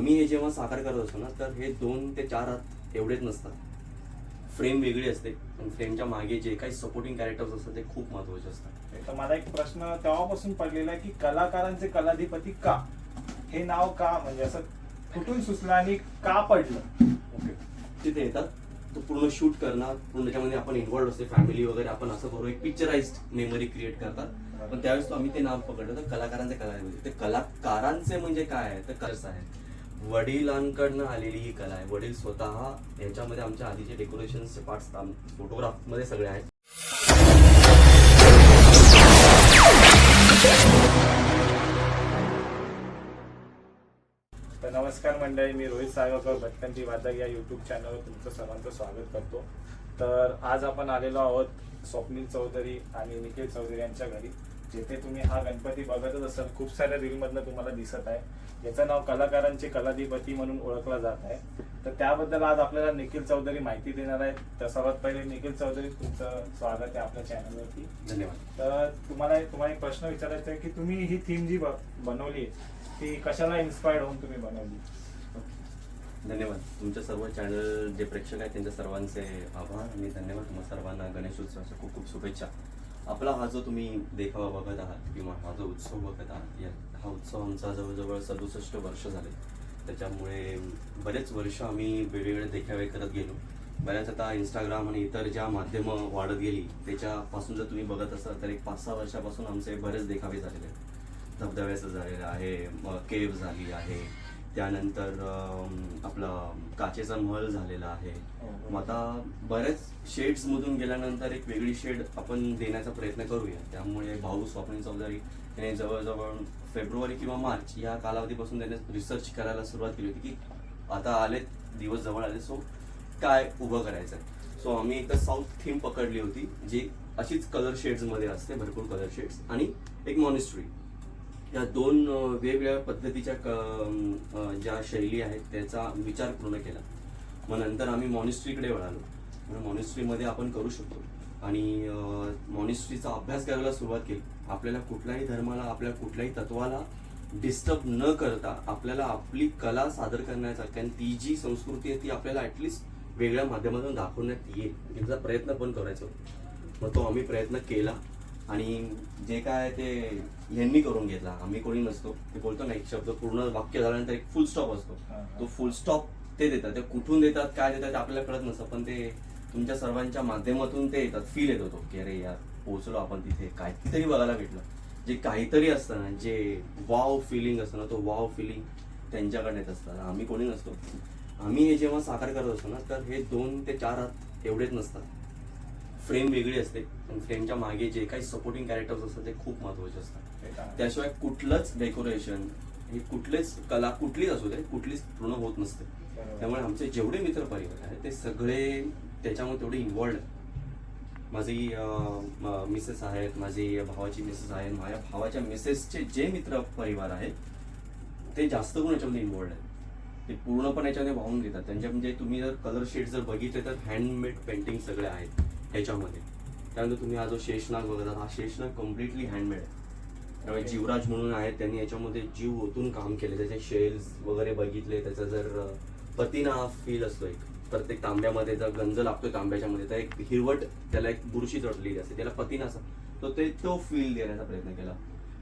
आम्ही हे जेव्हा साकार करत असतो ना तर हे दोन ते चार हात एवढेच नसतात. फ्रेम वेगळी असते पण फ्रेमच्या मागे जे काही सपोर्टिंग कॅरेक्टर्स असतात ते खूप महत्त्वाचे असतात. तर माझा एक प्रश्न तेव्हापासून पडलेला आहे की कलाकारांचे कलाधिपती का? हे नाव का? म्हणजे असं कुठून सुचलं आणि का पडलं? ओके तिथे येतात. तो पूर्ण शूट करणार पूर्ण त्याच्यामध्ये आपण इन्व्हॉल्ड असते फॅमिली वगैरे आपण असं करू एक पिक्चराइज मेमरी क्रिएट करतात. पण त्यावेळेस तो आम्ही ते नाव पकडलं तर कलाकारांचे कलाकार ते कलाकारांचे म्हणजे काय? आहे तर कसं आहे वडिलांकडनं आलेली ही कला आहे. वडील स्वतः याच्यामध्ये आमच्या आधीचे डेकोरेशनचे पार्ट्स फोटोग्राफमध्ये सगळे आहेत. तर नमस्कार मंडळी मी रोहित साळगावकर भटकंती वादक या युट्यूब चॅनलवर तुमचं सर्वांचं स्वागत करतो. तर आज आपण आलेलो आहोत स्वप्नील चौधरी आणि निखिल चौधरी यांच्या घरी. जिथे तुम्ही हा गणपती बघतच असाल खूप साऱ्या रीलमधनं तुम्हाला दिसत आहे. याचं नाव कलाकारांचे कलाधिपती म्हणून ओळखलं जात आहे. तर त्याबद्दल आज आपल्याला निखिल चौधरी माहिती देणार आहेत. तर सर्वात पहिले निखिल चौधरी तुमचं स्वागत आहे आपल्या चॅनलवरती. धन्यवाद. तर तुम्हाला तुम्हाला एक प्रश्न विचारायचा आहे की तुम्ही ही थीम जी बनवली ती कशाला इन्स्पायर्ड होऊन तुम्ही बनवली? धन्यवाद. तुमच्या सर्व चॅनल जे प्रेक्षक आहेत त्यांच्या सर्वांचे आभार आणि धन्यवाद. तुम्हा सर्वांना गणेश उत्सवाच्या खूप खूप शुभेच्छा. आपला हा जो तुम्ही देखावा बघत आहात किंवा हा जो उत्सव बघत आहात या हा उत्सव आमचा जवळजवळ सदुसष्ट वर्ष झाले. त्याच्यामुळे बरेच वर्ष आम्ही वेगवेगळे देखावे करत गेलो. बऱ्याच आता इंस्टाग्राम आणि इतर ज्या माध्यमं वाढत गेली त्याच्यापासून जर तुम्ही बघत असाल तर एक पाच सहा वर्षापासून आमचे बरेच देखावे झालेले आहेत. धबधब्याचं झालेलं आहे केव झाली आहे त्यानंतर आपलं काचेचा महल झालेला आहे. मग आता बऱ्याच शेड्स मधून गेल्यानंतर एक वेगळी शेड आपण देण्याचा प्रयत्न करूया. त्यामुळे भाऊ स्वप्नील चौधरी याने जवळजवळ फेब्रुवारी किंवा मार्च या कालावधीपासून त्याने रिसर्च करायला सुरुवात केली होती की आता आलेत दिवस जवळ आले सो काय उभं करायचं आहे सो आम्ही एकदा साऊथ थीम पकडली होती जी अशीच कलर शेड्समध्ये असते भरपूर कलर शेड्स आणि एक मॉनिस्ट्री या दोन वेगवेगळ्या पद्धतीच्या क- ज्या शैली आहेत त्याचा विचार पूर्ण केला. मग नंतर आम्ही मॉनिस्ट्रीकडे वळालो. मॉनिस्ट्रीमध्ये आपण करू शकतो. आणि मॉनिस्ट्रीचा अभ्यास करायला सुरुवात केली. आपल्याला कुठल्याही धर्माला आपल्या कुठल्याही तत्वाला डिस्टर्ब न करता आपल्याला आपली कला सादर करण्याचा कारण ती जी संस्कृती आहे ती आपल्याला ॲटलिस्ट वेगळ्या माध्यमातून दाखवण्यात येईल. याचा प्रयत्न पण करायचा. मग तो आम्ही प्रयत्न केला. आणि जे काय ते यांनी करून घेतला आम्ही कोणी नसतो. ते बोलतो ना एक शब्द पूर्ण वाक्य झाल्यानंतर एक फुल स्टॉप असतो. तो फुल स्टॉप ते देतात. ते कुठून देतात काय देतात आपल्याला कळत नसतं पण ते तुमच्या सर्वांच्या माध्यमातून ते येतात. फील येत होतो की अरे यार पोहोचलो आपण तिथे. काहीतरी बघायला भेटलं. जे काहीतरी असतं ना जे वाव फिलिंग असतं ना तो वाव फिलिंग त्यांच्याकडे येत असतं. आम्ही कोणी नसतो. आम्ही हे जेव्हा साकार करत असतो ना तर हे दोन ते चार हात एवढेच नसतात. फ्रेम वेगळी असते पण फ्रेमच्या मागे जे काही सपोर्टिंग कॅरेक्टर्स असतात ते खूप महत्त्वाचे असतात. त्याशिवाय कुठलंच डेकोरेशन हे कुठलेच कला कुठलीच असू दे कुठलीच पूर्ण होत नसते. त्यामुळे आमचे जेवढे मित्र परिवार आहेत ते सगळे त्याच्यामध्ये तेवढे इन्वॉल्ड आहेत. माझी मिसेस आहेत माझी भावाची मिसेस आहेत माझ्या भावाच्या मिसेसचे जे मित्र परिवार आहेत ते जास्त करून याच्यामध्ये इन्वॉल्ड आहेत. ते पूर्णपणे याच्यामध्ये वाहून घेतात. त्यांच्या म्हणजे तुम्ही जर कलर शेड जर बघितले तर हँडमेड पेंटिंग सगळे आहेत. ह्याच्यामध्ये. त्यानंतर तुम्ही हा जो शेषनाग बघतात हा शेषनाग कम्प्लिटली हँडमेड आहे. त्यामुळे जीवराज म्हणून आहेत त्यांनी याच्यामध्ये जीव ओतून काम केले त्याचे शेल्स वगैरे बघितले त्याचा जर पतिना फील असतो एक. प्रत्येक तांब्यामध्ये जर गंज लागतोय तांब्याच्या मध्ये तर एक हिरवट त्याला एक बुरशी चढलेली असते. त्याला पतिना असा तो ते तो फील देण्याचा प्रयत्न केला.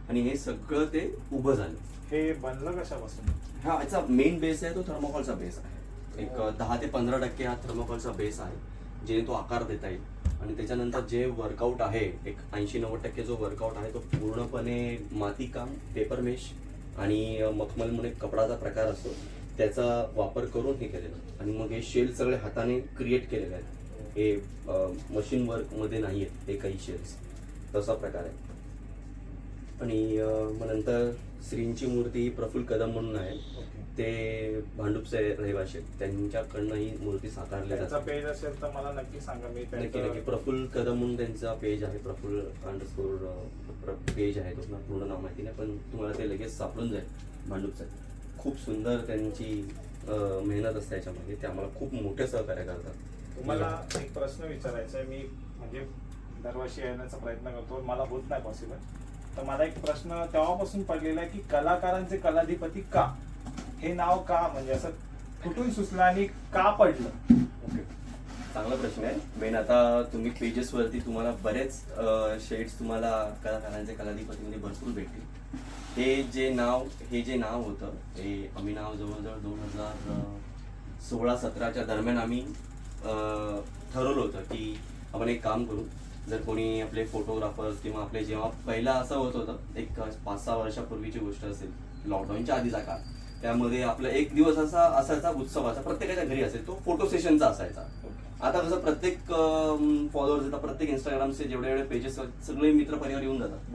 आणि हे सगळं ते उभं झालं. हे बनलं कशापासून? हा याचा मेन बेस आहे तो थर्मोकॉलचा बेस आहे. एक दहा ते पंधरा टक्के हा थर्मोकॉलचा बेस आहे. जे तो आकार देता येईल. आणि त्याच्यानंतर जे वर्कआउट आहे एक ऐंशी नव्वद टक्के जो वर्कआउट आहे तो पूर्णपणे मातीकाम पेपर मेश आणि मखमल म्हणून एक कपडाचा प्रकार असतो. त्याचा वापर करून हे केलेलं. आणि मग हे शेल सगळे हाताने क्रिएट केलेले आहेत. हे मशीन वर्कमध्ये नाही आहेत. हे काही शेल्स तसा प्रकार आहे. आणि मग नंतर श्रींची मूर्ती प्रफुल्ल कदम म्हणून आहे. ते भांडूपचे रहिवाशी आहेत. त्यांच्याकडनं ही मूर्ती साकारली त्यांचा जाते पेज असेल तर मला नक्की सांगा. मी नक्की नक्की. त्यांचं प्रफुल्ल कदम म्हणून त्यांचा पेज आहे. प्रफुल्ल अंडरस्कोर पेज आहे तो. मला पूर्ण नाव माहिती नाही पण तुम्हाला ते लगेच सापडून जाईल भांडूपचं. खूप सुंदर त्यांची अ, मेहनत असते याच्यामध्ये. ते आम्हाला खूप मोठे सहकार्य करतात. तुम्हाला एक प्रश्न विचारायचा आहे. मी म्हणजे दरवर्षी येण्याचा प्रयत्न करतो. मला होत नाही पॉसिबल तर माझा एक प्रश्न तेव्हापासून पडलेला आहे की कलाकारांचे कलाधिपती का? हे नाव का? म्हणजे असं कुठून सुचलं आणि का पडलं? ओके. चांगला प्रश्न आहे. मेन आता तुम्ही पेजेस वरती तुम्हाला बरेच शेड्स तुम्हाला कलाकारांचे कलाधिपतीमध्ये भरपूर भेटतील. हे जे नाव हे जे नाव होतं हे आम्ही नाव जवळजवळ दोन हजार सोळा सतराच्या दरम्यान आम्ही ठरवलं होतं की आपण एक काम करू. जर कोणी आपले फोटोग्राफर्स किंवा आपले जेव्हा पहिला असं होत होतं एक पाच सहा वर्षापूर्वीची गोष्ट असेल लॉकडाऊनच्या आधीचा काळ. त्यामध्ये आपला एक दिवस असा असायचा उत्सवाचा. प्रत्येकाच्या घरी असेल तो फोटो सेशनचा असायचा. आता कसं प्रत्येक फॉलोअर्स येतात प्रत्येक इंस्टाग्रामचे जेवढे जेवढे पेजेस सगळे मित्र परिवार येऊन जातात.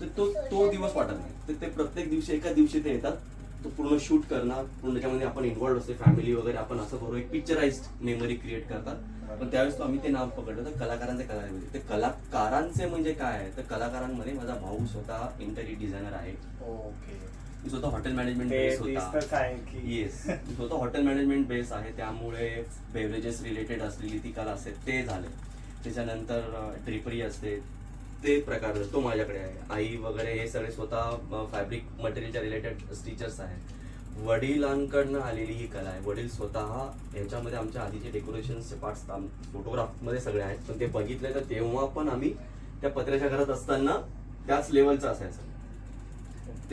तर तो तो दिवस वाटत नाही. तर ते प्रत्येक दिवशी एका दिवशी ते येतात. तो पूर्ण शूट करणार पूर्ण त्याच्यामध्ये आपण इन्व्हॉल्ड असते. फॅमिली वगैरे आपण असं करू. एक पिक्चराइज मेमरी क्रिएट करतात. पण त्यावेळेस तो आम्ही ते नाव पकडलं तर कलाकारांचे कलाकार ते कलाकारांचे म्हणजे काय आहे? तर कलाकारांमध्ये माझा भाऊ स्वतः इंटेरियर डिझायनर आहे. ओके. मी स्वतः हॉटेल मॅनेजमेंट बेस होता. येस स्वतः हॉटेल मॅनेजमेंट बेस आहे. त्यामुळे बेवरेजेस रिलेटेड असलेली ती कला असते ते झाले. त्याच्यानंतर ड्रिपरी असते. ते प्रकार तो माझ्याकडे आहे. आई वगैरे हे सगळे स्वतः फॅब्रिक मटेरियलच्या रिलेटेड स्टिचर्स आहेत वडिलांकडनं आलेली ही कला आहे. वडील स्वतः याच्यामध्ये आमच्या आधीचे डेकोरेशनचे पार्ट्स फोटोग्राफमध्ये सगळे आहेत. पण ते बघितले तर तेव्हा पण आम्ही त्या पत्र्याच्या घरात असताना त्याच लेवलचं असायचं.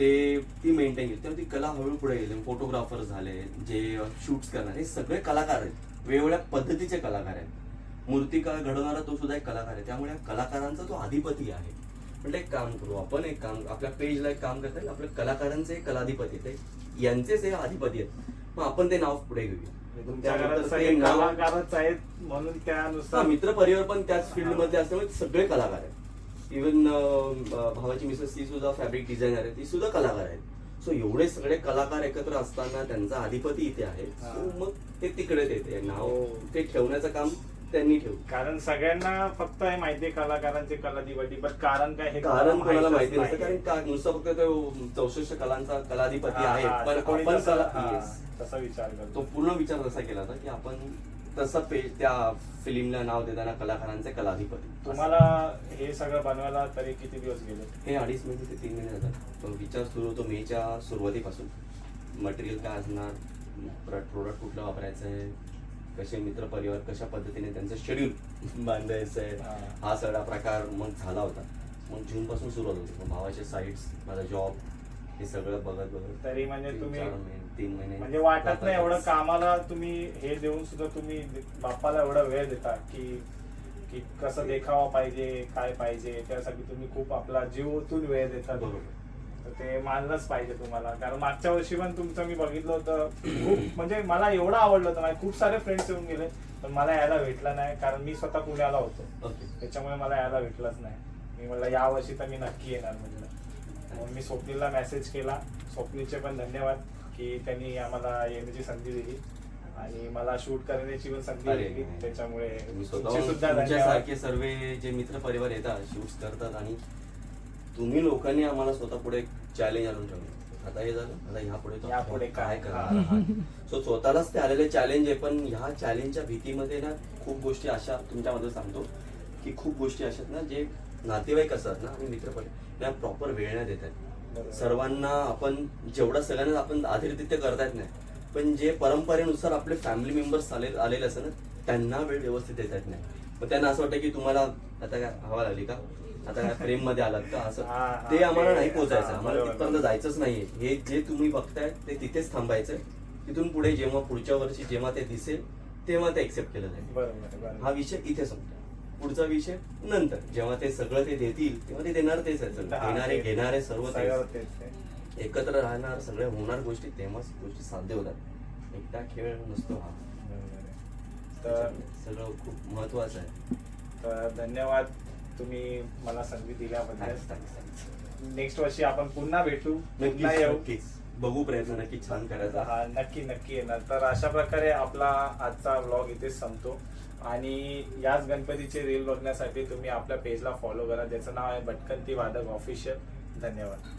ते ती मेंटेन केली. तेव्हा ती कला हळूहळू पुढे गेली. फोटोग्राफर झाले जे शूट्स करणार हे सगळे कलाकार आहेत. वेगवेगळ्या पद्धतीचे कलाकार आहेत. मूर्तिकार घडवणारा तो सुद्धा एक कलाकार आहे. त्यामुळे कलाकारांचा तो अधिपती आहे. म्हणजे एक काम करू आपण एक काम आपल्या पेजला एक काम करता येईल. आपल्या कलाकारांचे एक कलाधिपती आहेत. ते यांचेच हे अधिपती आहेत. मग आपण ते नाव पुढे घेऊया. आहेत म्हणून त्यानुसार मित्र परिवार पण त्याच फील्डमध्ये असल्यामुळे सगळे कलाकार आहेत. इवन भावाची मिसेस ती सुद्धा फॅब्रिक डिझायनर आहे. ती सुद्धा कलाकार आहेत सो एवढे सगळे कलाकार एकत्र असताना त्यांचा अधिपती इथे आहे. मग ते तिकडेच येते नाव. ते ठेवण्याचं काम त्यांनी ठेवलं. कारण सगळ्यांना फक्त हे माहितीये कलाकारांचे कलाधिपती. पण कारण काय हे कारण कोणाला माहिती नसतं. कारण. का नुसतं फक्त तो चौसष्ट कलांचा कलाधिपती आहे. पण आपण तसं- कला विचार तो करतो पूर्ण विचार तसा केला होता की आपण तसं पेज त्या फिल्मला नाव देताना कलाकारांचे कलाधिपती. तुम्हाला हे सगळं बनवायला तरी किती दिवस गेले? हे अडीच महिने ते तीन महिने जातात. तो विचार सुरू होतो मेच्या सुरुवातीपासून. मटेरियल काय असणार? प्रोडक्ट कुठलं वापरायचं आहे? कसे मित्र परिवार कशा पद्धतीने त्यांचं शेड्यूल बांधायचं आहे? हा. सगळा प्रकार मग झाला होता. मग जून पासून सुरुवात होती. मग भावाचे साईट्स माझा जॉब हे सगळं बघत बघत तरी म्हणजे तुम्ही तीन महिने म्हणजे वाटत नाही. एवढं कामाला तुम्ही हे देऊन सुद्धा तुम्ही बाप्पाला एवढा वेळ देता की की कसं देखावा पाहिजे काय पाहिजे त्यासाठी तुम्ही खूप आपला जीव ओतून वेळ देता. बरोबर. तर ते मानलंच पाहिजे तुम्हाला. कारण मागच्या वर्षी पण तुमचं मी बघितलं होतं खूप म्हणजे मला एवढं आवडलं होतं. माझे खूप सारे फ्रेंड्स येऊन गेले पण मला यायला भेटलं नाही. कारण मी स्वतः पुण्याला होतो. ओके. त्याच्यामुळे मला यायला भेटलंच नाही. मी म्हणलं या वर्षी तर मी नक्की येणार म्हटलं मग मी स्वप्नीलला मेसेज केला. स्वप्नीलचे पण धन्यवाद. की त्यांनी आम्हाला येण्याची संधी दिली. आणि मला शूट करण्याची पण संधी अरे, दिली. त्याच्यामुळे मी तुमचे स्वतः सुद्धा धन्यवाद. तुमच्यासारखे सर्व जे मित्र परिवार येतात शूट्स करतात आणि तुम्ही लोकांनी आम्हाला स्वतः पुढे चॅलेंज आणून ठेवलं. आता हे झालं? आता ह्या पुढे यापुढे काय? करणार सो स्वतःलाच ते आलेले चॅलेंज आहे पण ह्या चॅलेंजच्या भीतीमध्ये ना खूप गोष्टी अशा तुमच्यामध्ये सांगतो की खूप गोष्टी अशा आहेत ना जे नातेवाईक असतात ना आणि मित्र त्यांना प्रॉपर वेळ नाही देत आहेत बरोबर. सर्वांना आपण जेवढा सगळ्यांना आपण आधीरित्य करता येत नाही पण जे परंपरेनुसार आपले फॅमिली मेंबर्स आले आलेले असतात ना त्यांना वेळ व्यवस्थित देता येत नाही. मग त्यांना असं वाटतं की तुम्हाला आता काय हवा लागली का? आता काय फ्रेममध्ये आलात का? असं. ते आम्हाला नाही पोचायचं हा, आम्हाला. तिथपर्यंत जायचंच नाहीये. हे जे तुम्ही बघताय ते तिथेच थांबायचंय. तिथून पुढे जेव्हा पुढच्या वर्षी जेव्हा ते दिसेल तेव्हा ते एक्सेप्ट केलं जाईल. हा विषय इथे संपतो. पुढचा विषय नंतर जेव्हा ते सगळं ते देतील तेव्हा ते देणार तेच आहे सगळं. देणारे घेणारे सर्व तेच. सगळं. एकत्र राहणार सगळ्या होणार गोष्टी तेव्हाच गोष्टी साध्य होतात एकटा खेळ नसतो हा. तर सगळं खूप महत्वाचं आहे तर धन्यवाद तुम्ही मला संधी दिल्याबद्दल. नेक्स्ट वर्षी आपण पुन्हा भेटू पुन्हा येऊ बघू प्रयत्न नक्की छान करायचा. हा नक्की नक्की येणार. तर अशा प्रकारे आपला आजचा व्लॉग इथेच संपतो. आणि याच गणपतीचे रील बघण्यासाठी तुम्ही आपल्या पेजला फॉलो करा. ज्याचं नाव आहे भटकंती वादक ऑफिशियल धन्यवाद.